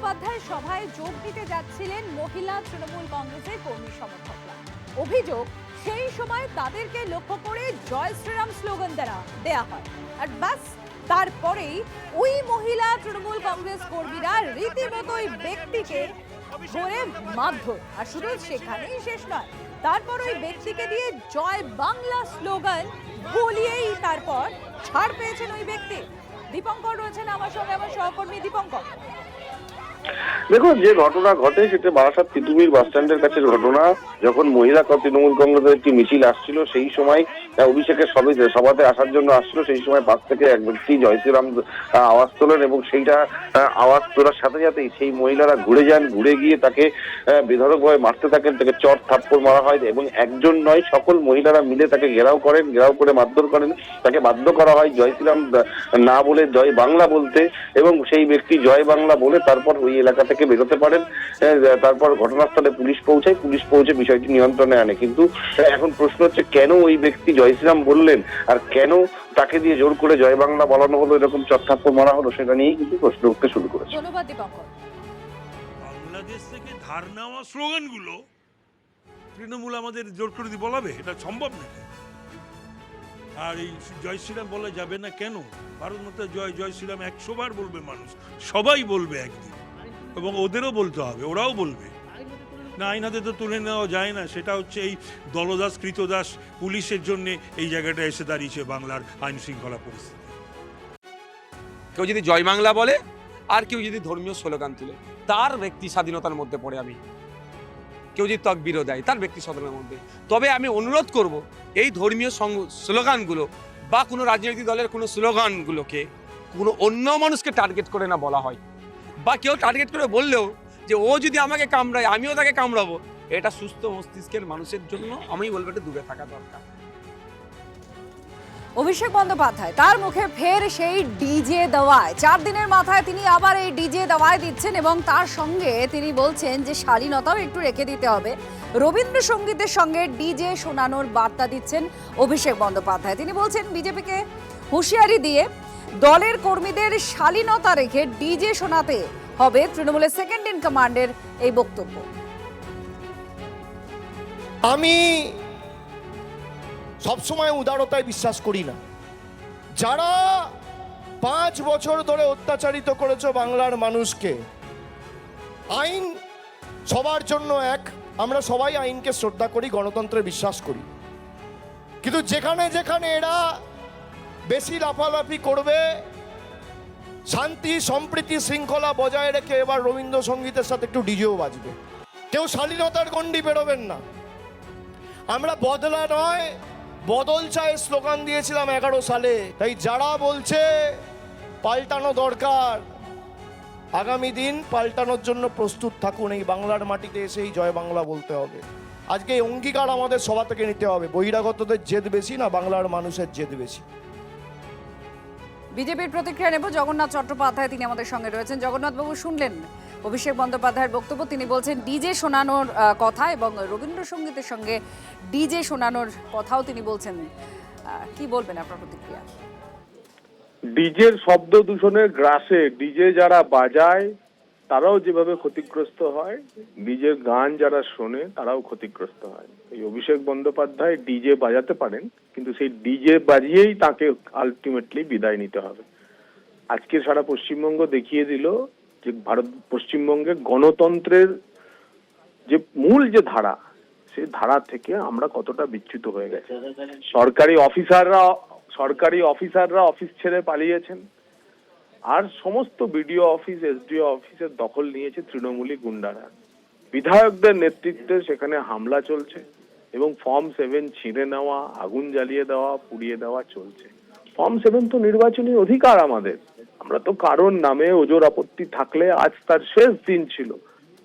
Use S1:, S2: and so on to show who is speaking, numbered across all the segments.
S1: বন্দ্যোপাধ্যায়ের সভায় যোগ দিতে যাচ্ছিলেন মহিলা তৃণমূল কংগ্রেসের কর্মী সমর্থকরা। অভিযোগ, সেই সময় তাদেরকে লক্ষ্য করে জয় শ্রীরাম স্লোগান দ্বারা দেয়া হয়। আর ব্যাস, তারপরেই ওই মহিলা তৃণমূল কংগ্রেস কর্মীরা রীতিমতো ওই ব্যক্তিকে ধরে মারধর। আর শুধু সেখানেই শেষ নয়, তারপর ওই ব্যক্তিকে দিয়ে জয় বাংলা স্লোগান বলিয়েই তারপর ছাড় পেয়েছেন ওই ব্যক্তি। দীপঙ্কর রয়েছেন আমার সঙ্গে, আমার সহকর্মী দীপঙ্কর।
S2: দেখুন, যে ঘটনা ঘটে, সেটা বারাসাত তিতুমির বাস স্ট্যান্ডের কাছের ঘটনা। যখন মহিলা তৃণমূল কংগ্রেসের একটি মিছিল আসছিল, সেই সময় অভিষেকের সবে সভাতে আসার জন্য আসলো সেই সময় পাশ থেকে এক ব্যক্তি জয় শ্রীরাম আওয়াজ তোলেন এবং সেইটা আওয়াজ তোলার সাথে সাথেই সেই মহিলারা ঘুরে যান ঘুরে গিয়ে তাকে আহ, বেধড়কভাবে মারতে থাকেন তাকে চট থাপ্পড় মারা হয় এবং একজন নয় সকল মহিলারা মিলে তাকে ঘেরাও করেন ঘেরাও করে মারধর করেন। তাকে বাধ্য করা হয় জয় শ্রীরাম না বলে জয় বাংলা বলতে এবং সেই ব্যক্তি জয় বাংলা বলে তারপর ওই এলাকা থেকে বেরোতে পারেন তারপর ঘটনাস্থলে পুলিশ পৌঁছায়। পুলিশ পৌঁছে বিষয়টি নিয়ন্ত্রণে আনে। কিন্তু এখন প্রশ্ন হচ্ছে কেন ওই ব্যক্তি জয় শ্রীরাম বললেন আর কেন তাকে দিয়ে জোর করে জয় বাংলা বলানো হলো এরকম চত্থাপ্প মারা হলো সেটা নিয়েই কিন্তু প্রশ্ন উঠতে শুরু করেছে।
S1: ধন্যবাদ দীপঙ্কর
S3: বাংলাদেশ থেকে ধার নেওয়া স্লোগানগুলো তৃণমূল আমাদের জোর করে দিয়ে বলাবে এটা সম্ভব নাকি? আর এই জয় শ্রীরাম বলা যাবে না কেন? ভারত মাতা জয় জয় শ্রীরাম একশো বার বলবে মানুষ সবাই বলবে একদিন। এবং ওদেরও বলতে হবে ওরাও বলবে। না আইন হাতে তো তুলে নেওয়া যায় না। সেটা হচ্ছে এই দলদাস, কৃতদাস পুলিশের জন্য এই জায়গাটা এসে দাঁড়িয়েছে বাংলার আইন শৃঙ্খলা পরিস্থিতি।
S4: কেউ যদি জয় বাংলা বলে, আর কেউ যদি ধর্মীয় স্লোগান তুলে, তার ব্যক্তি স্বাধীনতার মধ্যে পড়ে আমি। কেউ যদি তকবিরও দেয়, তার ব্যক্তি স্বাধীনতার মধ্যে। তবে আমি অনুরোধ করব, এই ধর্মীয় স্লোগানগুলো বা কোনো রাজনৈতিক দলের কোনো স্লোগানগুলোকে কোনো অন্য মানুষকে টার্গেট করে না বলা হয়। বা কেউ টার্গেট করে বললেও যে ও যদি আমাকে কামড়ায়, আমিও তাকে কামড়াবো। এটা সুস্থ মস্তিষ্কের মানুষের জন্য আমি বলব এটা দূরে থাকা দরকার।
S1: অভিষেক বন্দ্যোপাধ্যায়, তার মুখে ফের সেই ডিজে দেওয়ায়। চার দিনের মাথায় তিনি আবার এই ডিজে দেওয়ায় দিচ্ছেন এবং তার সঙ্গে তিনি বলছেন যে শালীনতাও একটু রেখে দিতে হবে। রবীন্দ্রসঙ্গীতের সঙ্গে ডিজে শোনানোর বার্তা দিচ্ছেন অভিষেক বন্দ্যোপাধ্যায়। তিনি বলছেন, বিজেপিকে হুঁশিয়ারি দিয়ে দলের কর্মীদের শালীনতা রেখে ডিজে শোনাতে হবে তৃণমূলের সেকেন্ড ইন কমান্ডের এই বক্তব্য।
S5: আমি সবসময় উদারতায় বিশ্বাস করি না। যারা পাঁচ বছর ধরে অত্যাচারিত করেছ বাংলার মানুষকে, আইন সবার জন্য এক। আমরা সবাই আইনকে শ্রদ্ধা করি, গণতন্ত্রে বিশ্বাস করি। কিন্তু যেখানে যেখানে এরা বেশি লাফালাফি করবে শান্তি, সম্প্রীতি, শৃঙ্খলা বজায় রেখে এবার রবীন্দ্রসঙ্গীতের সাথে একটু ডিজেও বাজবে। কেউ শালীনতার গণ্ডি বেরোবেন না। আমরা বদলা নয়, বদল চায় স্লোগান দিয়েছিলাম এগারো সালে। তাই যারা বলছে, পাল্টানো দরকার। আগামী দিন পাল্টানোর জন্য প্রস্তুত থাকুন, এই বাংলার মাটিতে এসেই জয় বাংলা বলতে হবে। আজকে এই অঙ্গীকার আমাদের সভা থেকে নিতে হবে। বহিরাগতদের জেদ বেশি না বাংলার মানুষের জেদ বেশি।
S1: বিজেপির প্রতিক্রিয়া নেব। জগন্নাথ চট্টোপাধ্যায় তিনি আমাদের সঙ্গে রয়েছেন। জগন্নাথবাবু, শুনলেন অভিষেক বন্দ্যোপাধ্যায়ের বক্তব্য। তিনি বলছেন, ডিজে শোনানোর কথা এবং রবীন্দ্রসঙ্গীতের সঙ্গে ডিজে শোনানোর কথাও তিনি বলছেন। কি বলবেন আপনার প্রতিক্রিয়া?
S6: ডিজের শব্দ দূষণের গ্রাসে ডিজে যারা বাজায় তারাও যেভাবে ক্ষতিগ্রস্ত হয়, নিজের গান যারা শোনে তারাও ক্ষতিগ্রস্ত হয়। এই অভিষেক বন্দ্যোপাধ্যায় ডিজে বাজাতে পারেন, কিন্তু সেই ডিজে বাজিয়েই তাকে আলটিমেটলি বিদায় নিতে হবে। আজকে সারা পশ্চিমবঙ্গ দেখিয়ে দিল যে ভারত পশ্চিমবঙ্গে গণতন্ত্রের যে মূল যে ধারা, সেই ধারা থেকে আমরা কতটা বিচ্যুত হয়ে গেছে। সরকারি অফিসাররা সরকারি অফিসাররা অফিস ছেড়ে পালিয়েছেন। আর সমস্ত বিডিও অফিস, এসডিও অফিসের দখল নিয়েছে তৃণমূলী গুন্ডারা। বিধায়কদের নেতৃত্বে সেখানে হামলা চলছে এবং ফর্ম সেভেন ছিঁড়ে নেওয়া, আগুন জ্বালিয়ে দেওয়া, পুড়িয়ে দেওয়া চলছে। ফর্ম সেভেন তো নির্বাচনী অধিকার আমাদের। আমরা তো কারোর নামে ওজোর আপত্তি থাকলে আজ তার শেষ দিন ছিল।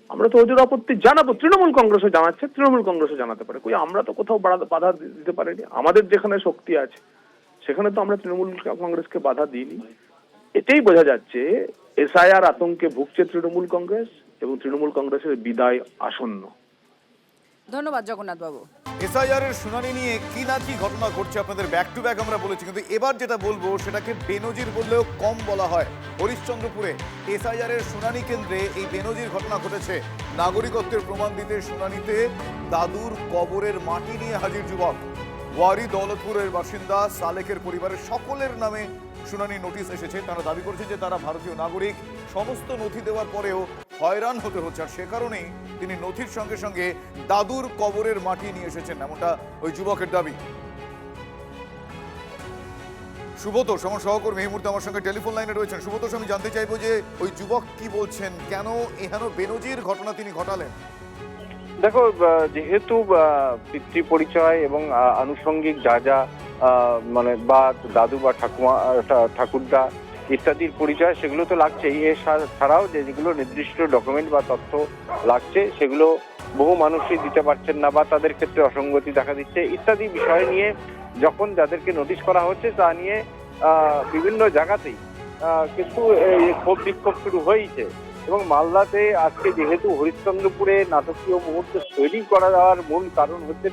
S6: আমরা তো ওজোর আপত্তি জানাব। তৃণমূল কংগ্রেসও জানাচ্ছে, তৃণমূল কংগ্রেসও জানাতে পারে। কই আমরা তো কোথাও বাধা দিতে পারিনি। আমাদের যেখানে শক্তি আছে, সেখানে তো আমরা তৃণমূল কংগ্রেসকে বাধা দিইনি। এটাই বোঝা যাচ্ছে এসআইআর আতঙ্কে ভুগছে তৃণমূল কংগ্রেস এবং তৃণমূল কংগ্রেসের বিদায় আসন্ন।
S1: ধন্যবাদ জগন্নাথ বাবু
S7: এসআইআর এর শুনানি নিয়ে কি না কি ঘটনা ঘটছে আপনাদের ব্যাক টু ব্যাক আমরা বলেছি কিন্তু এবার যেটা বলব সেটাকে বেনজির বললেও কম বলা হয়। হরিশ্চন্দ্রপুরে এসআইআর এর শুনানি কেন্দ্রে এই বেনজির ঘটনা ঘটেছে। নাগরিকত্বের প্রমাণ দিতে শুনানিতে দাদুর কবরের মাটি নিয়ে হাজির যুবক। ওয়ারি দৌলতপুরের বাসিন্দা সালেকের পরিবারের সকলের নামে শুনানি নোটিশ এসেছে। তারা দাবি করছেন যে তারা ভারতীয় নাগরিক। সমস্ত নথি দেওয়ার পরেও হয়রান হতে হচ্ছে। আর সে কারণেই তিনি নথির সঙ্গে সঙ্গে দাদুর কবরের মাটি নিয়ে এসেছেন এমনটা ওই যুবকের দাবি। সুব্রত আমার সহকর্মী, এই মুহূর্তে আমার সঙ্গে টেলিফোন লাইনে রয়েছেন। সুব্রত, আমি জানতে চাইব যে ওই যুবক কি বলছেন? কেন এহেন বেনজির ঘটনা তিনি ঘটালেন?
S8: দেখো যেহেতু পিতৃ পরিচয় এবং আনুষঙ্গিক যা যা মানে বা দাদু বা ঠাকুমা ঠাকুরদা ইত্যাদির পরিচয়, সেগুলো তো লাগছেই। এ ছাড়াও যে যেগুলো নির্দিষ্ট ডকুমেন্ট বা তথ্য লাগছে, সেগুলো বহু মানুষই দিতে পারছেন না বা তাদের ক্ষেত্রে অসঙ্গতি দেখা দিচ্ছে ইত্যাদি বিষয় নিয়ে যখন যাদেরকে নোটিশ করা হচ্ছে, তা নিয়ে বিভিন্ন জায়গাতেই কিন্তু ক্ষোভ বিক্ষোভ শুরু হয়েছে এবং মালদাতে আজকে যেহেতু হরিশ্চন্দ্রপুরে নাটকীয় মুহূর্ত তৈরি করা দেওয়ার মূল কারণ হচ্ছে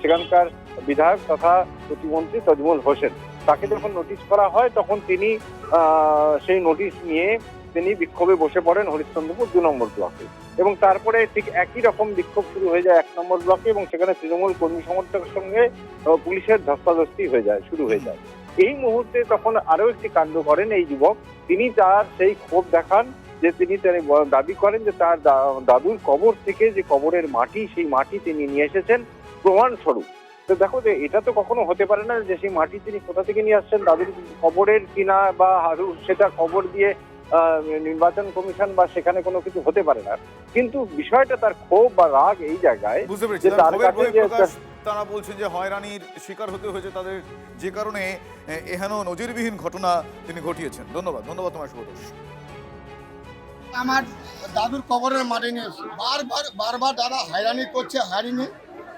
S8: সেখানকার বিধায়ক তথা প্রতিমন্ত্রী তজমুল হোসেন। তাকে যখন নোটিশ করা হয়, তখন তিনি সেই নোটিশ নিয়ে তিনি বিক্ষোভে বসে পড়েন হরিশ্চন্দ্রপুর দু নম্বর ব্লকে। এবং তারপরে ঠিক একই রকম বিক্ষোভ শুরু হয়ে যায় এক নম্বর ব্লকে এবং সেখানে তৃণমূল কর্মী সমর্থকের সঙ্গে পুলিশের ধস্তাধস্তি হয়ে যায়, শুরু হয়ে যায়। এই মুহূর্তে তখন আরও একটি কাণ্ড করেন এই যুবক। তিনি তার সেই ক্ষোভ দেখান যে তিনি তিনি দাবি করেন যে তার দাদুর কবর থেকে যে কবরের মাটি, সেই মাটি তিনি নিয়ে এসেছেন। প্রমাণস্বরূপ তো দেখো যে এটা তো কখনো হতে পারে না যে সেই মাটি তিনি কোথা থেকে নিয়ে আসছেন দাদুর খবরের কিনা বা হারু সেটা খবর দিয়ে আহ, নির্বাচন কমিশন বা সেখানে কোনো কিছু হতে পারে না। কিন্তু বিষয়টা তার ক্ষোভ বা রাগ এই জায়গায়
S7: বুঝতে পেরেছি।
S8: যে
S7: তার
S8: কাছে যে
S7: তারা বলছেন যে হয়রানির শিকার হতে হয়েছে তাদের যে কারণে এহেন নজিরবিহীন ঘটনা তিনি ঘটিয়েছেন। ধন্যবাদ। ধন্যবাদ তোমার সুব্রত
S9: আমার দাদুর কবরের মাটি নিয়ে বারবার বারবার দাদা হয়রানি করছে হয়রানি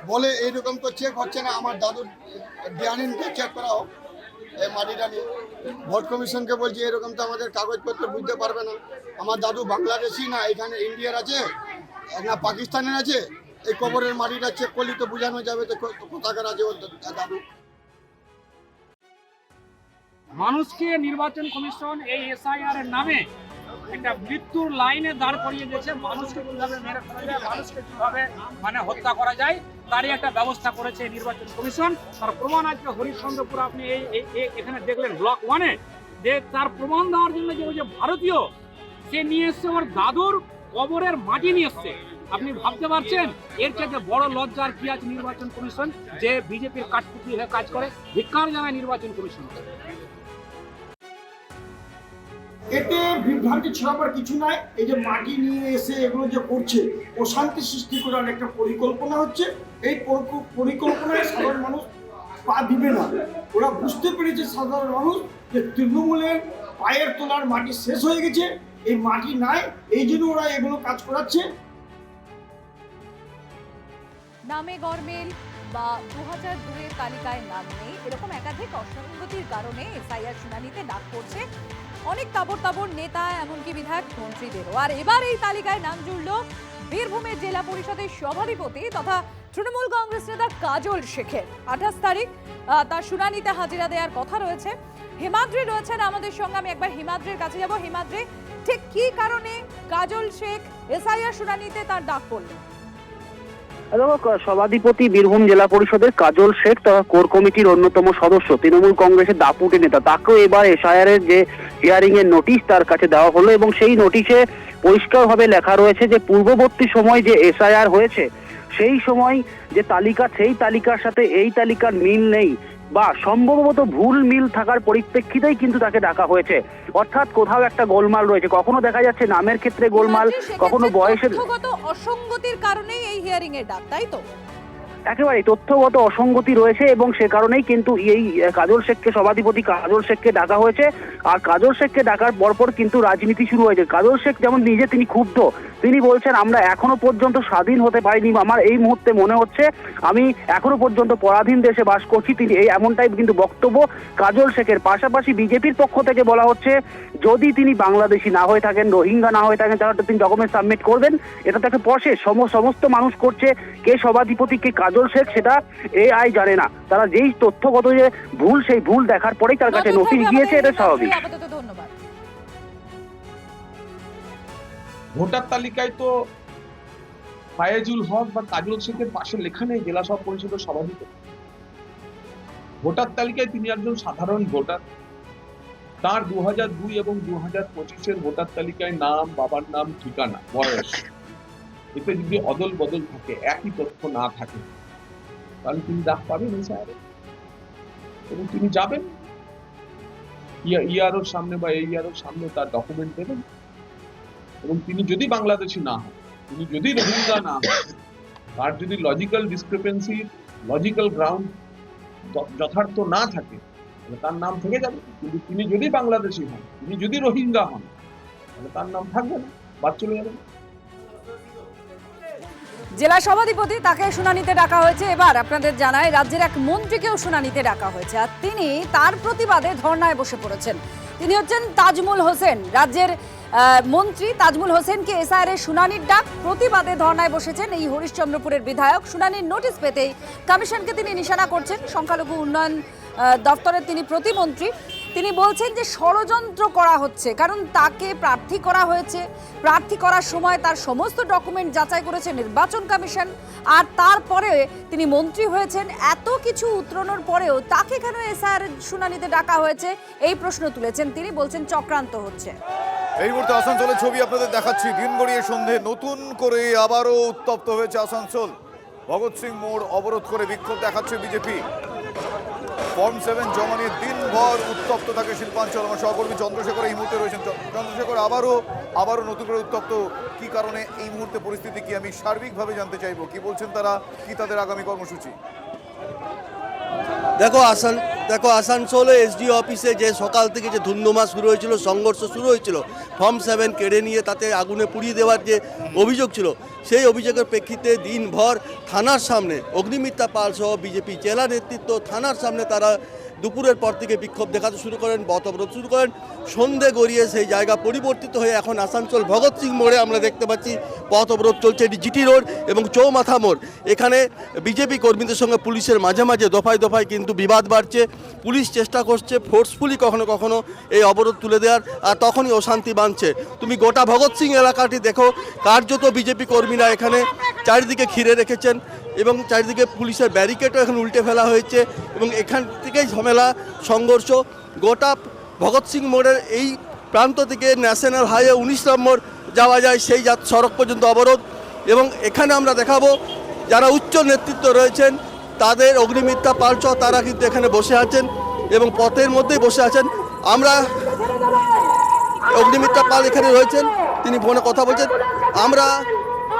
S9: বলে এইরকম তো চেক হচ্ছে না, আমার দাদুর ডিআনএনকে চেক করা হোক, এই মাটিটা নিয়ে। ভোট কমিশনকে বলছি এরকম তো আমাদের কাগজপত্র বুঝতে পারবে না। আমার দাদু বাংলাদেশি না, এখানে ইন্ডিয়ার আছে, না পাকিস্তানের আছে, এই কবরের মাটিটা চেক করলে তো বোঝানো যাবে কো- কোথাকার আছে ওর দাদু।
S10: মানুষকে নির্বাচন কমিশন এই এসআইআর এর নামে একটা মৃত্যুর লাইনে দাঁড় করিয়ে দিয়েছে। মানুষকে কীভাবে মেরে ফেলা যায়, মানুষকে কীভাবে মানে হত্যা করা যায় তারই একটা ব্যবস্থা করেছে নির্বাচন কমিশন। তার প্রমাণ আজকে হরিশ্চন্দ্রপুর, আপনি এই এখানে দেখলেন ব্লক ওয়ানে যে তার প্রমাণ দেওয়ার জন্য যে ওই যে ভারতীয়, সে নিয়ে এসছে ওর দাদুর কবরের মাটি নিয়ে এসছে। আপনি ভাবতে পারছেন? এর চাইতে বড় লজ্জার কি আছে নির্বাচন কমিশন? যে বিজেপির কাঠপুতলি হয়ে কাজ করে, ধিক্কার জানায় নির্বাচন কমিশন।
S9: এতে বিভ্রান্তি ছড়াবার কিছু নাই। এই যে মাটি নিয়ে এসে এগুলো যে করছে অশান্তি সৃষ্টি করার একটা পরিকল্পনা হচ্ছে। এই পরিকল্পনায় সাধারণ মানুষ পা দিবে না। ওরা বুঝতে পেরেছে সাধারণ মানুষ যে তৃণমূলের পায়ের তোলার মাটি শেষ হয়ে গেছে, এই মাটি নাই, এই জন্য ওরা এগুলো কাজ করাচ্ছে।
S1: নামে গরমিল বা দু হাজার দুয়ের তালিকায় নাম নেই, এরকম একাধিক অসঙ্গতির কারণে এসআইআর শুনানিতে ডাক পড়ছে। অনেক তাবর তাবর নেতা, এমনকি বিধায়ক মন্ত্রীদেরও। আর এবার এই তালিকায় নাম জুড়ল বীরভূমের জেলা পরিষদের সভাধিপতি তথা তৃণমূল কংগ্রেস নেতা কাজল শেখের। আঠাশ তারিখ তার শুনানিতে হাজিরা দেওয়ার কথা রয়েছে। হিমাদ্রি রয়েছেন আমাদের সঙ্গে, আমি একবার হিমাদ্রির কাছে যাব। হিমাদ্রি, ঠিক কি কারণে কাজল শেখ এসআইআর শুনানিতে তার ডাক পড়ল?
S11: দেখো সভাধিপতি বীরভূম জেলা পরিষদের কাজল শেখ তারা কোর কমিটির অন্যতম সদস্য। তৃণমূল কংগ্রেসের দাপুটে নেতা। তাকেও এবার এসআইআরের যে হিয়ারিং এর নোটিশ তার কাছে দেওয়া হলো এবং সেই নোটিশে পরিষ্কারভাবে লেখা রয়েছে যে, পূর্ববর্তী সময় যে এসআইআর হয়েছে, সেই সময় যে তালিকা, সেই তালিকার সাথে এই তালিকার মিল নেই। বা সম্ভবত ভুল মিল থাকার পরিপ্রেক্ষিতেই কিন্তু তাকে ডাকা হয়েছে। অর্থাৎ কোথাও একটা গোলমাল রয়েছে। কখনো দেখা যাচ্ছে নামের ক্ষেত্রে গোলমাল কখনো বয়সের
S1: অসঙ্গতির কারণেই এই হিয়ারিং এর ডাক তাই তো?
S11: একেবারে তথ্যগত অসঙ্গতি রয়েছে এবং সে কারণেই কিন্তু এই কাজল শেখকে সভাধিপতি কাজল শেখকে ডাকা হয়েছে। আর কাজল শেখকে ডাকার পরপর কিন্তু রাজনীতি শুরু হয়েছে। কাজল শেখ যেমন নিজে তিনি ক্ষুব্ধ, তিনি বলছেন, আমরা এখনও পর্যন্ত স্বাধীন হতে পারিনি। আমার এই মুহূর্তে মনে হচ্ছে, আমি এখনও পর্যন্ত পরাধীন দেশে বাস করছি। তিনি এই এমনটাই কিন্তু বক্তব্য কাজল শেখের। পাশাপাশি বিজেপির পক্ষ থেকে বলা হচ্ছে, যদি তিনি বাংলাদেশি না হয়ে থাকেন, রোহিঙ্গা না হয়ে থাকেন, তাহলে তিনি ডকুমেন্ট সাবমিট করবেন। এটা তো একটা প্রসেস, সম- সমস্ত মানুষ করছে। কে সভাধিপতি, কে কাজল শেখ সেটা এআই জানে না। তারা যেই তথ্যগত যে ভুল সেই ভুল দেখার পরেই তার কাছে নোটিশ গিয়েছে এটা স্বাভাবিক।
S12: ভোটার তালিকায় তো ফায়েজুল হক বা কাজল শেখের পাশে লেখা নেই জেলা সব পরিষদের সভাপতি। ভোটার তালিকায় তিনি একজন সাধারণ ভোটার। তার দু হাজার দুই এবং দু হাজার পঁচিশের ভোটার তালিকায় নাম বাবার নাম ঠিকানা বয়স। এতে যদি অদল বদল থাকে একই তথ্য না থাকে তাহলে তিনি ডাক পাবেন এই শহরে এবং তিনি যাবেন। ইয়ারোর সামনে বা এই ইয়ারোর সামনে তার ডকুমেন্ট দেবেন। এবং তিনি যদি বাংলাদেশি না হন, তিনি যদি রোহিঙ্গা না হন, তার যদি লজিক্যাল ডিসক্রিপেন্সি লজিক্যাল গ্রাউন্ড যথার্থ না থাকে, তাহলে তার নাম থেকে যাবে। কিন্তু তিনি যদি বাংলাদেশি হন, তিনি যদি রোহিঙ্গা হন, তাহলে তার নাম থাকবে না, বাদ চলে যাবে।
S1: জেলা সভাধিপতি তাকে শুনানিতে ডাকা হয়েছে। এবার আপনাদের জানায় রাজ্যের এক মন্ত্রীকেও শুনানিতে ডাকা হয়েছে আর তিনি তার প্রতিবাদে ধর্নায় বসে পড়েছেন। তিনি হচ্ছেন তাজমুল হোসেন। রাজ্যের মন্ত্রী তাজমুল হোসেনকে এসআইআর এর শুনানির ডাক প্রতিবাদে ধর্নায় বসেছেন এই হরিশ্চন্দ্রপুরের বিধায়ক। শুনানির নোটিশ পেতেই কমিশনকে তিনি নিশানা করছেন। সংখ্যালঘু উন্নয়ন দপ্তরের তিনি প্রতিমন্ত্রী। তিনি বলছেন যে ষড়যন্ত্র করা হচ্ছে, কারণ তাকে প্রার্থী করা হয়েছে। প্রার্থী করার সময় তার সমস্ত ডকুমেন্ট যাচাই করেছে নির্বাচন কমিশন, আর তারপরে তিনি মন্ত্রী হয়েছেন। এত কিছু উত্তরণের পরেও তাকে কেন এসআর শুনানিতে ডাকা হয়েছে, এই প্রশ্ন তুলেছেন তিনি, বলছেন চক্রান্ত হচ্ছে।
S7: এই মুহূর্তে আসানসোলের ছবি আপনাদের দেখাচ্ছি। দিন গড়িয়ে সন্ধে, নতুন করে আবারও উত্তপ্ত হয়েছে আসানসোল। ভগৎ সিং মোড় অবরোধ করে বিক্ষোভ দেখাচ্ছে বিজেপি। ফর্ম সেভেন জমা নিয়ে দিনভর উত্তপ্ত থাকে শিল্পাঞ্চল। আমার সহকর্মী চন্দ্রশেখর এই মুহূর্তে রয়েছেন। চন্দ্রশেখর, আবারও আবারও নতুন করে উত্তপ্ত। কি কারণে এই মুহূর্তে পরিস্থিতি কি? আমি সার্বিকভাবে জানতে চাইব। কি বলছেন তারা? কি তাদের আগামী কর্মসূচি?
S13: দেখো, আসান দেখো, আসানসোলে এসডিও অফিসে যে সকাল থেকে যে ধুন্ধুমা শুরু হয়েছিল, সংঘর্ষ শুরু হয়েছিল ফর্ম সেভেন কেড়ে নিয়ে তাতে আগুনে পুড়িয়ে দেওয়ার যে অভিযোগ ছিল, সেই অভিযোগের প্রেক্ষিতে দিনভর থানার সামনে অগ্নিমিত্রা পাল সহ বিজেপি জেলা নেতৃত্ব থানার সামনে তারা দুপুরের পর থেকে বিক্ষোভ দেখাতে শুরু করেন অবরোধ শুরু করেন। সন্ধে গড়িয়ে সেই জায়গা পরিবর্তিত হয়ে এখন আসানসোল ভগৎ সিং মোড়ে আমরা দেখতে পাচ্ছি পথ অবরোধ চলছে এটি জিটি রোড এবং চৌমাথা মোড়। এখানে বিজেপি কর্মীদের সঙ্গে পুলিশের মাঝে মাঝে দফায় দফায় কিন্তু বিবাদ বাড়ছে। পুলিশ চেষ্টা করছে ফোর্সফুলি কখনো কখনো এই অবরোধ তুলে দেওয়ার, আর তখনই অশান্তি বাঁধছে। তুমি গোটা ভগৎ সিং এলাকাটি দেখো, কার্যত বিজেপি কর্মীরা এখানে চারিদিকে ঘিরে রেখেছেন এবং চারিদিকে পুলিশের ব্যারিকেডও এখন উল্টে ফেলা হয়েছে এবং এখান থেকেই ঝামেলা, সংঘর্ষ। গোটা ভগৎ সিং মোড়ের এই প্রান্ত থেকে ন্যাশনাল হাইওয়ে উনিশ নম্বর যাওয়া যায়, সেই সড়ক পর্যন্ত অবরোধ। এবং এখানে আমরা দেখাবো যারা উচ্চ নেতৃত্ব রয়েছেন তাদের অগ্নিমিত্রা পালচ তারা কিন্তু এখানে বসে আছেন এবং পথের মধ্যেই বসে আছেন। আমরা অগ্নিমিত্রা পাল এখানে রয়েছেন, তিনি ফোনে কথা বলছেন। আমরা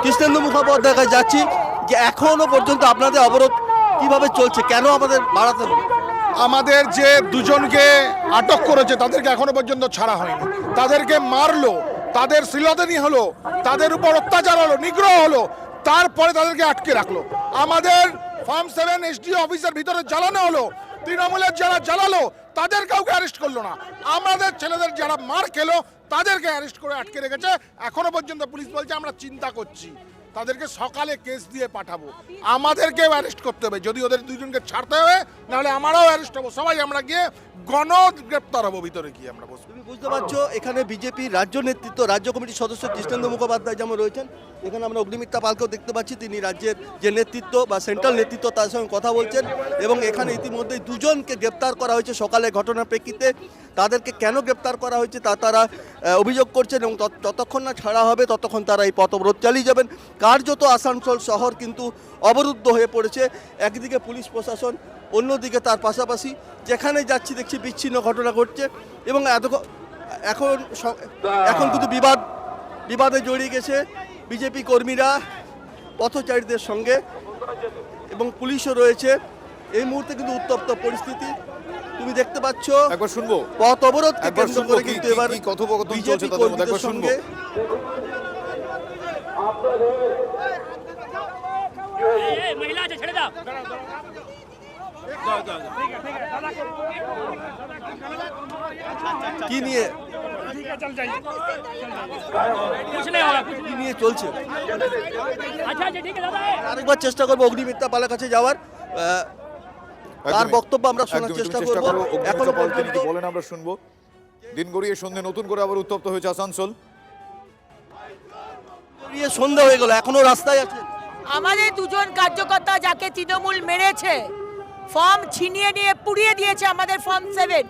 S13: কৃষ্ণেন্দু মুখোপাধ্যায়ের কাছে যাচ্ছি যে এখনও পর্যন্ত আপনাদের অবরোধ কীভাবে চলছে, কেন আমাদের বাড়াতে হবে?
S5: আমাদের যে দুজনকে আটক করেছে, তাদেরকে এখনও পর্যন্ত ছাড়া হয়নি। তাদেরকে মারলো, তাদের শ্লীলতানি হলো, তাদের উপর অত্যাচার হলো, নিগ্রহ হলো, তারপরে তাদেরকে আটকে রাখল। আমাদের ফার্ম সেভেন এসডি অফিসের ভিতরে জ্বালানো হলো। তৃণমূলের যারা জ্বালালো, তাদের কাউকে অ্যারেস্ট করল না। আমাদের ছেলেদের যারা মার খেলো, তাদেরকে অ্যারেস্ট করে আটকে রেখেছে। এখনও পর্যন্ত পুলিশ বলছে, আমরা চিন্তা করছি। তাদেরকে সকালে কেস দিয়ে পাঠাবো। আমাদেরকেও অ্যারেস্ট করতে হবে। যদি ওদের দুজনকে ছাড়তে হবে, নাহলে আমরাও অ্যারেস্ট হব। সবাই আমরা গিয়ে গণ গ্রেপ্তার হব ভিতরে গিয়ে আমরা বসবো।
S13: তুমি বুঝতে পারছ, এখানে বিজেপি রাজ্য নেতৃত্ব, রাজ্য কমিটির সদস্য কৃষ্ণেন্দু মুখোপাধ্যায় যেমন রয়েছেন এখানে আমরা অগ্নিমিত্রা পালকেও দেখতে পাচ্ছি, তিনি রাজ্যের যে নেতৃত্ব বা সেন্ট্রাল নেতৃত্ব, তার সঙ্গে কথা বলছেন এবং এখানে ইতিমধ্যেই দুজনকে গ্রেপ্তার করা হয়েছে সকালে ঘটনার প্রেক্ষিতে। তাদেরকে কেন গ্রেপ্তার করা হয়েছে তা তারা অভিযোগ করছেন এবং যতক্ষণ না ছাড়া হবে, ততক্ষণ তারা এই পথ অবরোধ চালিয়ে যাবেন। কার্যত আসানসোল শহর কিন্তু অবরুদ্ধ হয়ে পড়েছে। একদিকে পুলিশ প্রশাসন, অন্যদিকে তার পাশাপাশি যেখানে যাচ্ছি দেখছি বিচ্ছিন্ন ঘটনা ঘটছে এবং এত এখন এখন কিন্তু বিবাদ, বিবাদে জড়িয়ে গেছে। বিজেপি কর্মীরা পথচারীদের সঙ্গে এবং পুলিশও রয়েছে। এই মুহূর্তে কিন্তু উত্তপ্ত পরিস্থিতি। তুমি দেখতে পাচ্ছ
S7: একবার শুনব?
S13: পথ কেন্দ্র
S7: শুনব
S13: করে কিন্তু এবার
S7: কথোপকথন চলছে
S13: বিজেপি
S7: তাদের মধ্যে,
S13: কর্মীদের
S7: একবার শুনব।
S10: মহিলা আছে ছেড়ে দাও।
S13: কি নিয়ে? চেষ্টা করব পালার কাছে যাওয়ার। বক্তব্য আমরা চেষ্টা করব।
S7: আমরা শুনব। দিন গড়িয়ে নতুন করে আবার উত্তপ্ত হয়েছে আসানসোল।
S13: সন্ধ্যা হয়ে গেল এখনও রাস্তায় আছে।
S14: আমাদের দুজন কার্যকর্তা যাকে তৃণমূল মেরেছে ফর্ম ছিনিয়ে নিয়ে পুড়িয়ে দিয়েছে আমাদের ফর্ম সেভেন।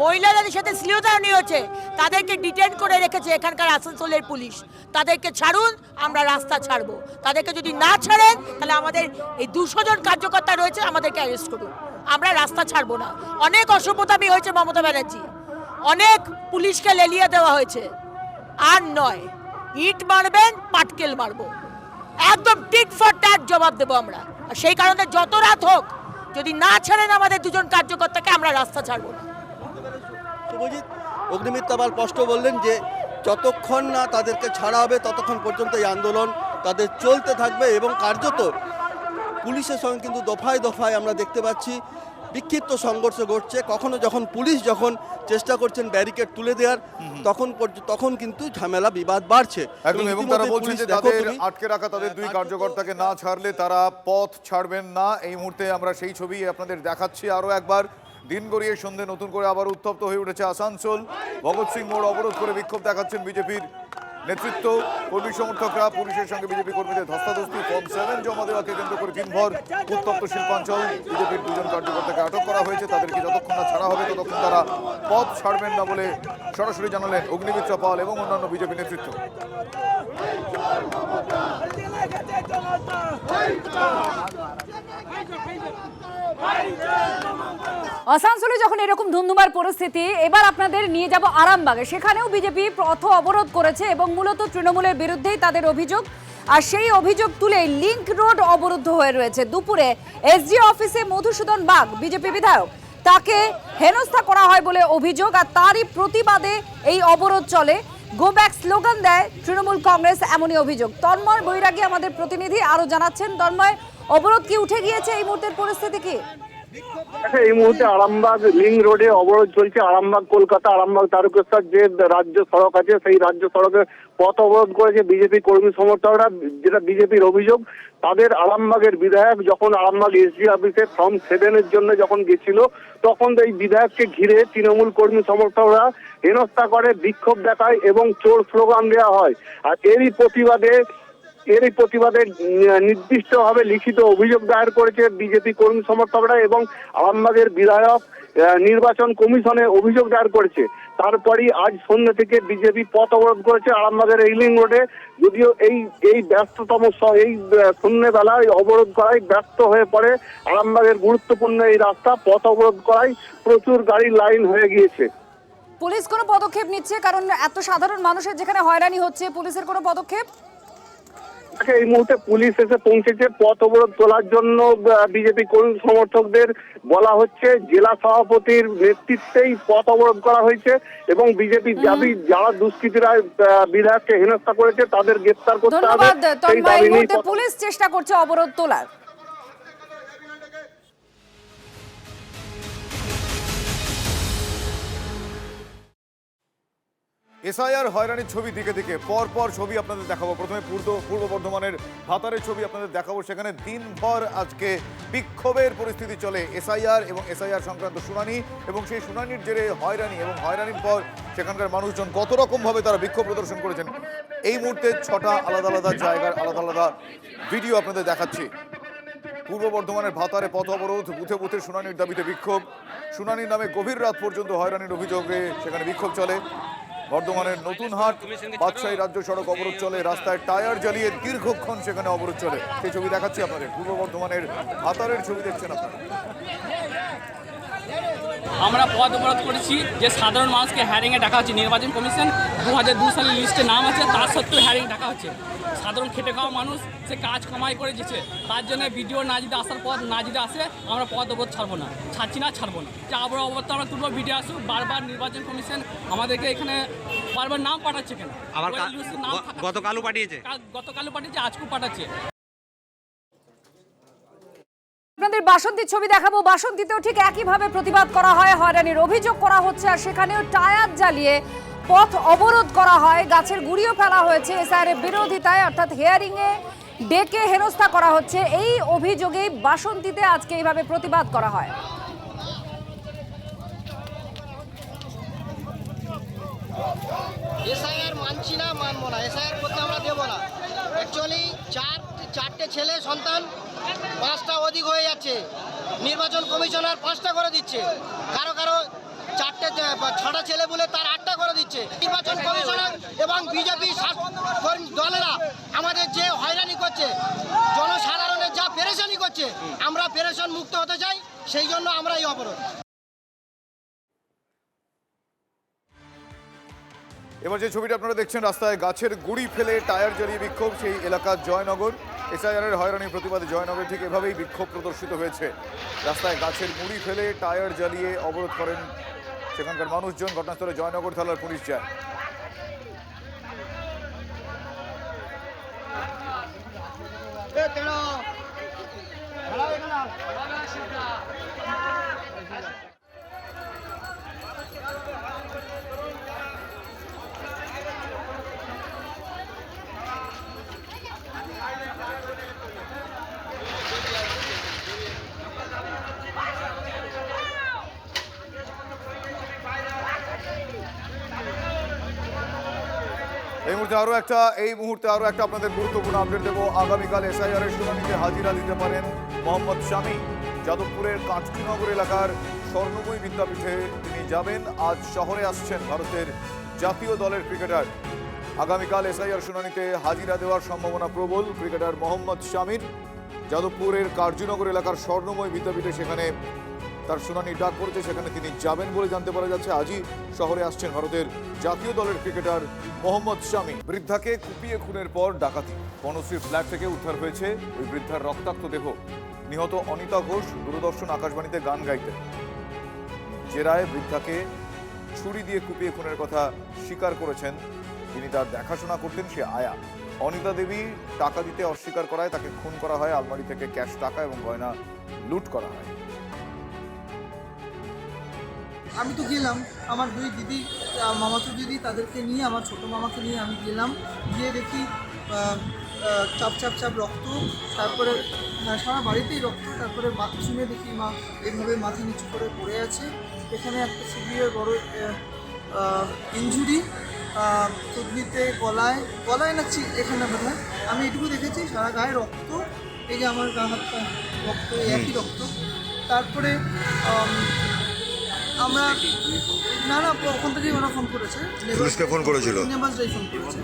S14: মহিলাদের সাথে শ্লীলতাহানি হচ্ছে, তাদেরকে ডিটেন করে রেখেছে এখানকার আসানসোলের পুলিশ। তাদেরকে ছাড়ুন, আমরা রাস্তা ছাড়বো। তাদেরকে যদি না ছাড়েন, তাহলে আমাদের এই দুশো জন কার্যকর্তা রয়েছে, আমাদেরকে অ্যারেস্ট করুন। আমরা রাস্তা ছাড়বো না। অনেক অসভ্যতামি হয়েছে মমতা ব্যানার্জি। অনেক পুলিশকে লেলিয়ে দেওয়া হয়েছে। আর নয়, ইট মারবেন, পাটকেল মারবো। একদম টিক ফর ট্যাট জবাব দেবো আমরা। সেই কারণে যত রাত হোক যদি না ছাড়েন আমাদের দুজন কার্যকর্তাকে, আমরা রাস্তা ছাড়বো না।
S13: শুভজিৎ অগ্নিমিত্রা আবার স্পষ্ট বললেন যে, যতক্ষণ না তাদেরকে ছাড়া হবে, ততক্ষণ পর্যন্ত এই আন্দোলন তাদের চলতে থাকবে এবং কার্যত পুলিশের সঙ্গে কিন্তু দফায় দফায় আমরা দেখতে পাচ্ছি বিক্ষিপ্ত সংঘর্ষ ঘটছে। কখনো যখন পুলিশ যখন চেষ্টা করছেন ব্যারিকেড তুলে দেওয়ার তখন তখন কিন্তু ঝামেলা বিবাদ বাড়ছে।
S7: একদম এবং তারা যে তাদের আটকে রাখা তাদের দুই কার্যকর্তাকে না ছাড়লে তারা পথ ছাড়বেন না। এই মুহূর্তে আমরা সেই ছবি আপনাদের দেখাচ্ছি আরও একবার। দিন গড়িয়ে সন্ধে নতুন করে আবার উত্তপ্ত হয়ে উঠেছে আসানসোল। ভগৎ সিং মোড় অবরোধ করে বিক্ষোভ দেখাচ্ছেন বিজেপির নেতৃত্ব, কর্মী সমর্থকরা, পুলিশের সঙ্গে বিজেপি কর্মীদের ধস্তাধস্তি, ফর্ম সেভেন জমা দেওয়াকে কেন্দ্র করে দিনভর উত্তপ্ত শিল্পাঞ্চল, বিজেপির দুজন কার্যকর্তাকে আটক করা হয়েছে। তাদেরকে যতক্ষণ না ছাড়া হবে, ততক্ষণ তারা পথ ছাড়বেন না বলে সরাসরি জানালেন অগ্নিমিত্রা পাল এবং অন্যান্য বিজেপি নেতৃত্ব।
S1: আসানসোলে যখন এরকম ধুন্ধুমার পরিস্থিতি, এবার আপনাদের নিয়ে যাব আরামবাগে। সেখানেও বিজেপি পথ অবরোধ করেছে এবং মূলত তৃণমূলের বিরুদ্ধেই তাদের অভিযোগ। আর সেই অভিযোগ তুলে লিংক রোড অবরুদ্ধ হয়ে রয়েছে। দুপুরে এসডি অফিসে মধুসূদন বাগ, বিজেপি বিধায়ক, তাকে হেনস্থা করা হয় বলে অভিযোগ, আর তারই প্রতিবাদে এই অবরোধ চলে। গো ব্যাক স্লোগান দেয় তৃণমূল কংগ্রেস, এমনই অভিযোগ। তন্ময় বৈরাগী আমাদের প্রতিনিধি আরও জানাচ্ছেন, তন্ময়, অবরোধ কি উঠে গিয়েছে? এই মুহূর্তের পরিস্থিতি কি?
S15: আচ্ছা এই মুহূর্তে আরামবাগ লিং রোডে অবরোধ চলছে। আরামবাগ, কলকাতা, আরামবাগ, তারকেশ্বর যে রাজ্য সড়ক আছে, সেই রাজ্য সড়কে পথ অবরোধ করেছে বিজেপি কর্মী সমর্থকরা। যেটা বিজেপির অভিযোগ, তাদের আরামবাগের বিধায়ক যখন আরামবাগ এসডি অফিসে ফর্ম সেভেনের জন্য যখন গেছিল, তখন এই বিধায়ককে ঘিরে তৃণমূল কর্মী সমর্থকরা হেনস্থা করে, বিক্ষোভ দেখায় এবং চোর স্লোগান দেওয়া হয়। আর এরই প্রতিবাদে এরই প্রতিবাদে নির্দিষ্টভাবে লিখিত অভিযোগ দায়ের করেছে বিজেপি কর্মী সমর্থকরা এবং আরামবাগের বিধায়ক নির্বাচন কমিশনে অভিযোগ দায়ের করেছে। তারপরই আজ সন্ধ্যা থেকে বিজেপি পথ অবরোধ করেছে আরামবাগের রেইলিং রোডে। যদিও এই এই ব্যস্ততম এই আহ, সন্ধ্যেবেলায় অবরোধ করায় ব্যস্ত হয়ে পড়ে আরামবাগের গুরুত্বপূর্ণ এই রাস্তা। পথ অবরোধ করায় প্রচুর গাড়ির লাইন হয়ে গিয়েছে।
S1: পুলিশ কোনো পদক্ষেপ নিচ্ছে? কারণ এত সাধারণ মানুষের যেখানে হয়রানি হচ্ছে পুলিশের কোনো পদক্ষেপ?
S15: আচ্ছা, এই মুহূর্তে পুলিশ এসে পৌঁছেছে পথ অবরোধ তোলার জন্য বিজেপি কর্মী সমর্থকদের বলা হচ্ছে জেলা সভাপতির নেতৃত্বেই পথ অবরোধ করা হয়েছে এবং বিজেপি দাবি যারা দুষ্কৃতীরা বিধায়ককে হেনস্থা করেছে তাদের গ্রেপ্তার করতে হবে।
S1: পুলিশ চেষ্টা করছে অবরোধ তোলার।
S7: এসআইআর হয়রানির ছবি দিকে দিকে পর পর ছবি আপনাদের দেখাবো। প্রথমে পূর্ব পূর্ব বর্ধমানের ভাতারের ছবি আপনাদের দেখাবো। সেখানে দিনভর আজকে বিক্ষোভের পরিস্থিতি চলে এসআইআর এবং এসআইআর সংক্রান্ত শুনানি এবং সেই শুনানির জেরে হয়রানি এবং হয়রানির পর সেখানকার মানুষজন কত রকমভাবে তারা বিক্ষোভ প্রদর্শন করেছেন, এই মুহূর্তে ছটা আলাদা আলাদা জায়গার আলাদা আলাদা ভিডিও আপনাদের দেখাচ্ছি। পূর্ব বর্ধমানের ভাতারে পথ অবরোধ, বুথে বুথে শুনানির দাবিতে বিক্ষোভ। শুনানির নামে গভীর রাত পর্যন্ত হয়রানির অভিযোগে সেখানে বিক্ষোভ চলে। বর্ধমানের নতুন হাট, বাদশাহী রাজ্য সড়ক অবরোধ চলে, রাস্তায় টায়ার জ্বালিয়ে দীর্ঘক্ষণ সেখানে অবরোধ চলে। সেই ছবি দেখাচ্ছি আপনাদের। পূর্ব বর্ধমানের ভাতারের ছবি দেখছেন আপনারা।
S16: আমরা পদ অবরোধ করেছি যে সাধারণ মানুষকে হ্যারিংয়ে ডাকা হচ্ছে। নির্বাচন কমিশন দু হাজার দু সালের লিস্টে নাম আছে তার সত্ত্বেও হ্যারিং ডাকা হচ্ছে। সাধারণ খেটে খাওয়া মানুষ সে কাজ কামাই করে দিচ্ছে। তার জন্য ভিডিও না যদি আসার পর না যদি আসে আমরা পদ অবরোধ ছাড়বো না ছাড়ছি না ছাড়বো না। যে আবার অবরোধ আমরা তুলবো ভিডিও আসুক বারবার নির্বাচন কমিশন আমাদেরকে এখানে বারবার নাম পাঠাচ্ছে কেন?
S17: আবার গতকালও পাঠিয়েছে?
S16: গতকালও পাঠিয়েছে আজকেও পাঠাচ্ছে।
S1: আপনাদের বাসন্তীর ছবি দেখাবো। বাসন্তীতেও ঠিক একইভাবে প্রতিবাদ করা হয়, হয়রানির অভিযোগ করা হচ্ছে আর সেখানেও টায়ার জ্বালিয়ে পথ অবরোধ করা হয়। গাছের গুড়িও ফেলা হয়েছে এসআর বিরোধিতায় অর্থাৎ হেয়ারিং এ ডেকে হেনস্থা করা হচ্ছে। এই অভিযোগেই বাসন্তীতে আজকে এইভাবে প্রতিবাদ করা হয়।
S18: এসআইআর মানছি না, মানবো না। এসআইআর করতে আমরা দেবো না। অ্যাকচুয়ালি চার চারটে ছেলে, সন্তান, পাঁচটা অধিক হয়ে যাচ্ছে। নির্বাচন কমিশনার পাঁচটা করে দিচ্ছে। কারও কারও চারটে ছটা ছেলে বলে তার আটটা করে দিচ্ছে। নির্বাচন কমিশনার এবং বিজেপি দলেরা আমাদের যে হয়রানি করছে, জনসাধারণের যা পেরেশানি করছে, আমরা পেরেশান মুক্ত হতে চাই, সেই জন্য আমরা এই অবরোধ।
S7: এবার যে ছবিটা আপনারা দেখছেন, রাস্তায় গাছের গুড়ি ফেলে টায়ার জ্বালিয়ে বিক্ষোভ সেই এলাকার জয়নগর। এসআইআরের হয়রানি প্রতিবাদে জয়নগরে ঠিক এভাবেই বিক্ষোভ প্রদর্শিত হয়েছে। রাস্তায় গাছের গুড়ি ফেলে টায়ার জ্বালিয়ে অবরোধ করেন সেখানকার মানুষজন। ঘটনাস্থলে জয়নগর থানার পুলিশ যায়। মুহূর্তে আরও একটা, এই মুহূর্তে আরও একটা আপনাদের গুরুত্বপূর্ণ আপডেট দেবো। আগামীকাল এসআইআরের শুনানিতে হাজিরা দিতে পারেন মোহাম্মদ শামী। যাদবপুরের কাটকিনগর এলাকার স্বর্ণময়ী বিদ্যাপীঠে তিনি যাবেন। আজ শহরে আসছেন ভারতের জাতীয় দলের ক্রিকেটার। আগামীকাল এসআইআর শুনানিতে হাজিরা দেওয়ার সম্ভাবনা প্রবল ক্রিকেটার মোহাম্মদ শামীর। যাদবপুরের কার্যনগর এলাকার স্বর্ণময় বিদ্যাপীঠে সেখানে তার শুনানি ডাক পড়েছে, সেখানে তিনি যাবেন বলে জানতে পারা যাচ্ছে। আজই শহরে আসছেন ভারতের জাতীয় দলের ক্রিকেটার মোহাম্মদ শামী বৃদ্ধাকে কুপিয়ে খুনের পর ডাকাতি। বনশ্রী ফ্ল্যাট থেকে উদ্ধার হয়েছে ওই বৃদ্ধার রক্তাক্ত দেহ। নিহত অনিতা ঘোষ, দূরদর্শন আকাশবাণীতে গান গাইতেন। জেরায় বৃদ্ধাকে ছুরি দিয়ে কুপিয়ে খুনের কথা স্বীকার করেছেন। তিনি তার দেখাশোনা করতেন, সে আয়া। অনিতা দেবী টাকা দিতে অস্বীকার করায় তাকে খুন করা হয়। আলমারি থেকে ক্যাশ টাকা এবং গয়না লুট করা হয়।
S18: আমি তো গেলাম আমার দুই দিদি মামাতো দিদি তাদেরকে নিয়ে আমার ছোট মামাকে নিয়ে আমি গেলাম। গিয়ে দেখি চাপ চাপ চাপ রক্ত তারপরে সারা বাড়িতেই রক্ত তারপরে বাথরুমে দেখি মা এইভাবে মাথা নিচু করে পড়ে আছে। এখানে একটা সিভিয়ার বড় ইঞ্জুরি তদবিতে গলায় গলায় না চি- এখানে বোধ আমি এটুকু দেখেছি সারা গায়ে রক্ত এই যে আমার গা হাত রক্ত একই রক্ত। তারপরে আমরা না না ওখান থেকেই ওরা ফোন করেছে
S19: পুলিশকে ফোন করেছিল?
S18: ফোন করেছে